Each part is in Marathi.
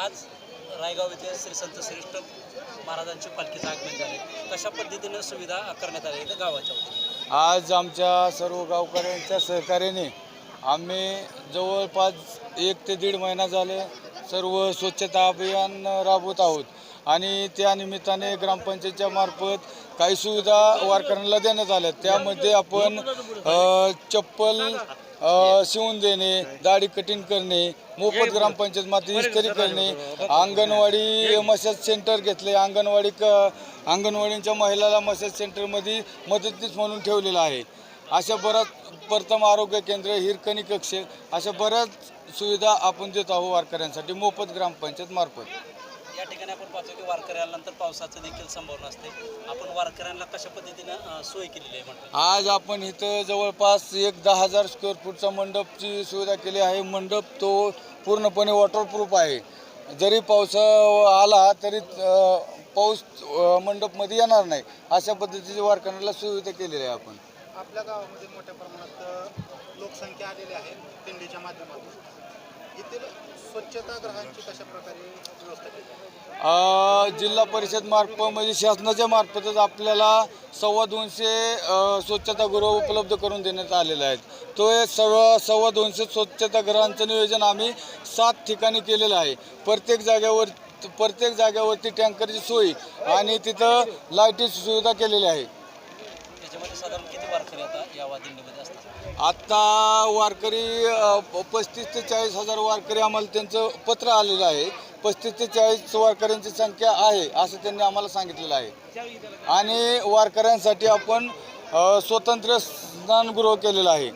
आज रायगाव येथे श्री संत श्रेष्ठ महाराजांची पालखीचं आगमन झाले. कशा पद्धतीनं सुविधा करण्यात आल्या इथं गावाच्या वतीने? आज आमच्या सर्व गावकऱ्यांच्या सहकार्याने आम्ही जवळपास एक ते दीड महिना झाले सर्व स्वच्छता अभियान राबवत आहोत. आणि त्या निमित्ताने ग्रामपंचायतच्या मार्फत काही सुविधा वारकऱ्यांना देण्यात आल्या. त्यामध्ये आपण चप्पल अ, शिवून देणे दाढी कटिंग करणे मोफत ग्रामपंचायत माती इस्त्री करणे. अंगणवाडी मसाज सेंटर घेतले. अंगणवाडी क अंगणवाडीच्या महिलाला मसाज सेंटरमध्ये मदतनीस म्हणून ठेवलेलं आहे. अशा बऱ्याच प्रथम आरोग्य केंद्र हिरकणी कक्ष अशा बऱ्याच सुविधा आपण देत आहोत वारकऱ्यांसाठी मोफत ग्रामपंचायत मार्फत. या ठिकाणी आपण पाहतो की वारकरी आल्यानंतर पावसाचं देखील संभावना असते. आपण वारकऱ्यांना कशा पद्धतीनं अं, सोय केलेली आहे म्हणतो आज आपण इथं जवळपास एक दहा हजार स्क्वेअर फूटचा मंडपची सुविधा केली आहे. मंडप तो पूर्णपणे वॉटरप्रूफ आहे. जरी पाऊस अ, आला तरी अ, पाऊस अ, मंडपमध्ये येणार नाही. अशा पद्धतीची वारकऱ्यांना सुविधा केलेली आहे आपण. आपल्या गावामध्ये मोठ्या प्रमाणात अ, लोकसंख्या आलेली आहे दिंडीच्या माध्यमातून. जिल्हा परिषद मार्फत म्हणजे शासनाच्या मार्फतच आपल्याला सव्वा दोनशे स्वच्छतागृह उपलब्ध करून देण्यात आलेले आहेत. तो हे सव्वा सव्वा दोनशे स्वच्छतागृहांचं नियोजन आम्ही सात ठिकाणी केलेलं आहे. प्रत्येक जागेवर प्रत्येक जागेवरती टँकरची सोय आणि तिथं लाईटीची सुविधा केलेली आहे. आत्ता वारकरी पस्तीस ते चाळीस हजार वारकरी आम्हाला त्यांचं पत्र आलेलं आहे. पस्तीस ते चाळीस वारकऱ्यांची संख्या आहे असं त्यांनी आम्हाला सांगितलेलं आहे. आणि वारकऱ्यांसाठी आपण स्वतंत्र स्नानगृह केलेलं आहे.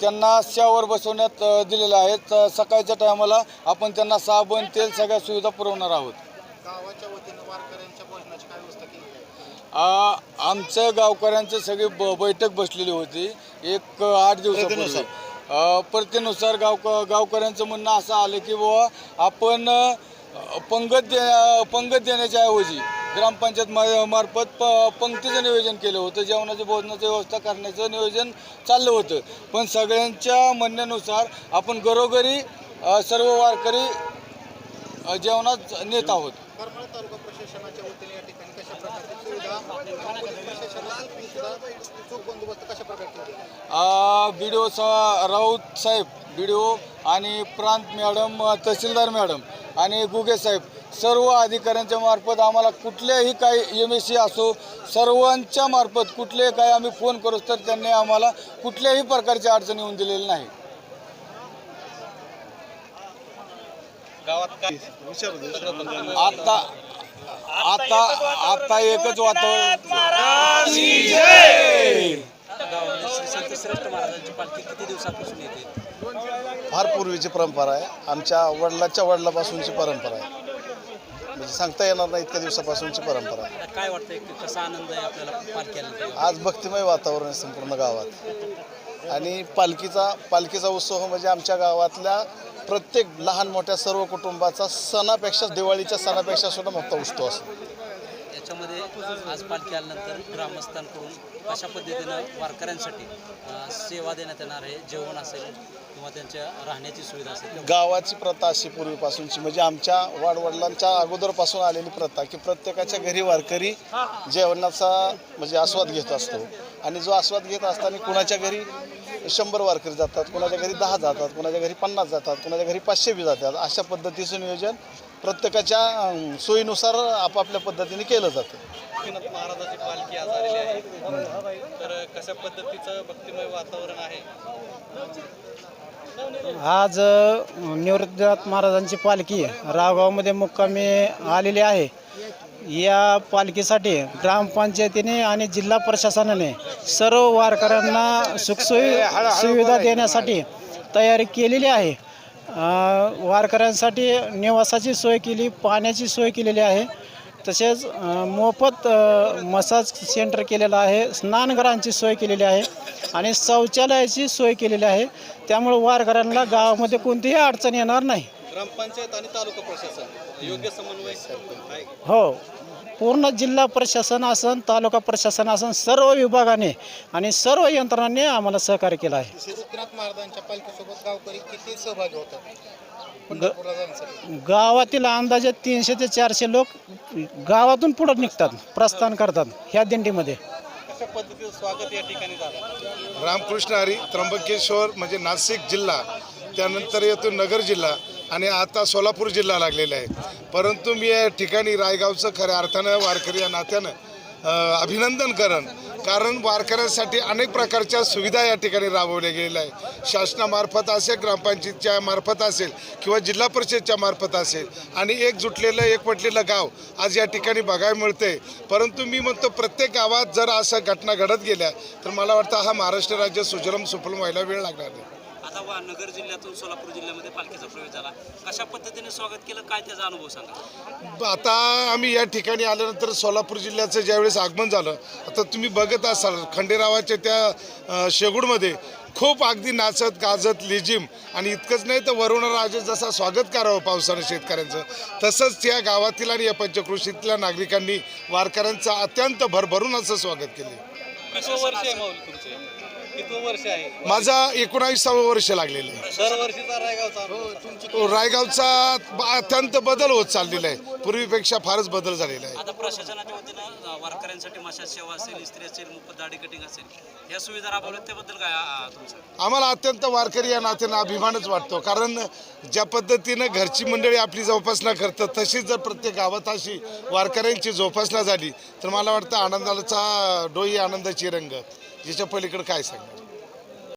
त्यांना शावर बसवण्यात दिलेलं आहे. त- सकाळच्या टायमाला आपण त्यांना साबण तेल सगळ्या सुविधा पुरवणार आहोत. गावाच्या वतीनं वारकऱ्यांच्या भोजनाची काय व्यवस्था केली आहे? आ, आमच्या गावकऱ्यांचं सगळी ब बैठक बसलेली होती. एक आठ दिवसापूर्वी. प्रथेनुसार गाव गावकऱ्यांचं म्हणणं असं आलं की बुवा आपण पंगत दे पंगत देण्याच्या ऐवजी ग्रामपंचायत मा- मार्फत प पंक्तीचं नियोजन केलं होतं. जेवणाच्या भोजनाची व्यवस्था करण्याचं नियोजन चाललं होतं. पण सगळ्यांच्या म्हणण्यानुसार आपण घरोघरी सर्व वारकरी जेवणात नेत आहोत. करमाळा तालुका प्रशासनाच्या वतीने या ठिकाणी कशा प्रकारची सुविधा पोलीस प्रशासनातर्फे सुद्धा चोख बंदोबस्त कशा प्रकारे बी डी ओ सा राऊत साहेब बी डी ओ आणि प्रांत मॅडम तहसीलदार मॅडम आणि गुगे साहेब सर्व अधिकाऱ्यांच्या मार्फत आम्हाला कुठल्याही काही एम एस सी असो सर्वांच्या मार्फत कुठलेही काही आम्ही फोन करू तर त्यांनी आम्हाला कुठल्याही प्रकारची अडचण येऊन दिलेली नाही आता आता आता एकच वातावरण. गावामध्ये श्री संत श्रेष्ठ महाराजांची पालखी किती दिवसापासून येते फार पूर्वीची परंपरा आहे. आमच्या वडिलाच्या वडिलापासूनची परंपरा आहे. म्हणजे सांगता येणार नाही इतक्या दिवसापासूनची परंपरा आहे. काय वाटतंय की कसा आनंद आहे आपल्याला पालखी आज भक्तिमय वातावरण आहे संपूर्ण गावात. आणि पालखीचा पालखीचा उत्सव म्हणजे आमच्या गावातल्या प्रत्येक लहान मोठ्या सर्व कुटुंबाचा सणापेक्षा दिवाळीच्या सणापेक्षा सुद्धा मोठा उत्सव असतो. याच्यामध्ये आज पालखी आल्यानंतर ग्रामस्थांकडून कशा पद्धतीनं वारकऱ्यांसाठी सेवा देण्यात येणार आहे जेवण असेल किंवा त्यांच्या राहण्याची सुविधा असेल? गावाची प्रथा अशी पूर्वीपासूनची म्हणजे आमच्या वाडवडिलांच्या अगोदरपासून आलेली प्रथा की प्रत्येकाच्या घरी वारकरी जेवणाचा म्हणजे आस्वाद घेत असतो. आणि जो आस्वाद घेत असताना कुणाच्या घरी शंभर वारकरी जातात कुणाच्या घरी दहा जातात कुणाच्या घरी पन्नास जातात कुणाच्या घरी पाचशे बी जातात. अशा पद्धतीचं नियोजन प्रत्येकाच्या सोयीनुसार आपापल्या पद्धतीने केलं जातं. महाराजाची पालखी आज आलेली आहे. तर कशा पद्धतीचं भक्तिमय वातावरण आहे? आज निवृत्तीनाथ महाराजांची पालखी रावगावमध्ये मुक्कामी आलेली आहे. या पालखीसाठी ग्रामपंचायतीने आणि जिल्हा प्रशासनाने सर्व वारकऱ्यांना सुखसोयी सुविधा देण्यासाठी तयारी केलेली आहे. वारकऱ्यांसाठी निवासाची सोय केली पाण्याची सोय केलेली आहे. तसेच मोफत मसाज सेंटर केलेलं आहे स्नानगृहांची सोय केलेली आहे आणि शौचालयाची सोय केलेली आहे. त्यामुळे वारकऱ्यांना गावामध्ये कोणतीही अडचण येणार नाही. ग्रामपंचायत आणि तालुका प्रशासन. योग्य समन्वय आहे. हो. पूर्ण जिल्हा प्रशासन असन तालुका प्रशासन असन सर्व विभागाने आणि सर्व यंत्रणांनी आम्हाला सहकार्य केलं आहे. श्री गोपीनाथ महाराजांच्या पालखीसोबत गावकरी किती सहभागी होतात? पंढरपूरला जाण्यासाठी गावातील अंदाजे तीनशे ते चारशे लोक गावातून पुढं निघतात प्रस्थान करतात ह्या दिंडीमध्ये. कशा पद्धतीचं स्वागत या ठिकाणी झालं? रामकृष्ण हरी त्र्यंबकेश्वर म्हणजे नाशिक जिल्हा त्यानंतर येतो नगर जिल्हा. आणि आता सोलापूर जिल्हा लागलेला आहे. परंतु मी या ठिकाणी रायगावचं खऱ्या अर्थानं वारकरी या नात्यानं अभिनंदन करण. कारण वारकऱ्यांसाठी अनेक प्रकारच्या सुविधा या ठिकाणी राबवल्या गेलेल्या आहे शासनामार्फत असेल ग्रामपंचायतच्या मार्फत असेल किंवा जिल्हा परिषदच्या मार्फत असेल आणि एक जुटलेलं एक पटलेलं गाव आज या ठिकाणी बघायला मिळते परंतु मी म्हणतो प्रत्येक गावात जर असं घटना घडत गेल्या तर मला वाटतं हा महाराष्ट्र राज्य सुजलम सुफलम व्हायला वेळ लागणार नाही. नगर जिल्ह्यातून सोलापूर जिल्ह्यामध्ये पालखीचा प्रवेश झाला. कशा पद्धतीने स्वागत केलं? काय त्याचा अनुभव सांगा. आता आम्ही या ठिकाणी आल्यानंतर सोलापूर जिल्ह्याचं ज्यावेळेस आगमन झालं आता तुम्ही बघत असाल खंडेरावाच्या त्या शेगुडमध्ये खूप अगदी नाचत गाजत लिजिम आणि इतकंच नाही तर वरुणराजे जसा स्वागत करावं पावसानं शेतकऱ्यांचं तसंच त्या गावातील आणि या पंचकृषीतल्या नागरिकांनी वारकऱ्यांचं अत्यंत भरभरून असं स्वागत केले. किती वर्ष आहे? माझा एकोणावीसावं वर्ष लागलेलं आहे. दरवर्षीचा रायगावचा ब- अत्यंत बदल होत चाललेला आहे. पूर्वीपेक्षा फारच बदल झालेला आहे. आता प्रशासनाच्या वतीनं अ, वारकऱ्यांसाठी मशाज सेवा असेल इस्त्री असेल मुफ्त दाढी कटिंग असेल या सुविधा राबवल्यात त्याबद्दल काय अ, तुमचं? आम्हाला अत्यंत वारकरी या नात्यानं अभिमानच वाटतो. कारण ज्या पद्धतीनं घरची मंडळी आपली जोपासना करतात तशीच जर प्रत्येक गावात अशी वारकऱ्यांची जोपासना झाली तर मला वाटतं आनंदाचा डोई आनंदाची रंग. जिच्या पलीकडे काय सांगणार